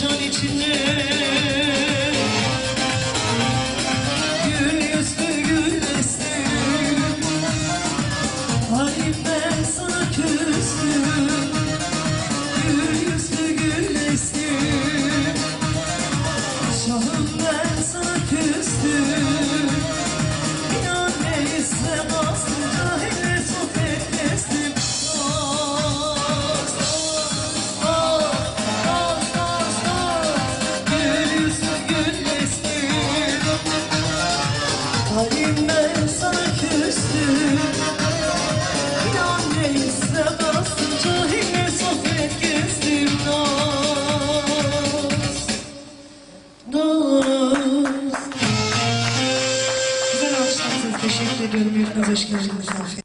천천히 짓네 ben sana küstüm neyse bastım cahile sohbet dost Güzel alkışlarınızı teşekkür ediyorum. Yurtunuz hoş geldiniz.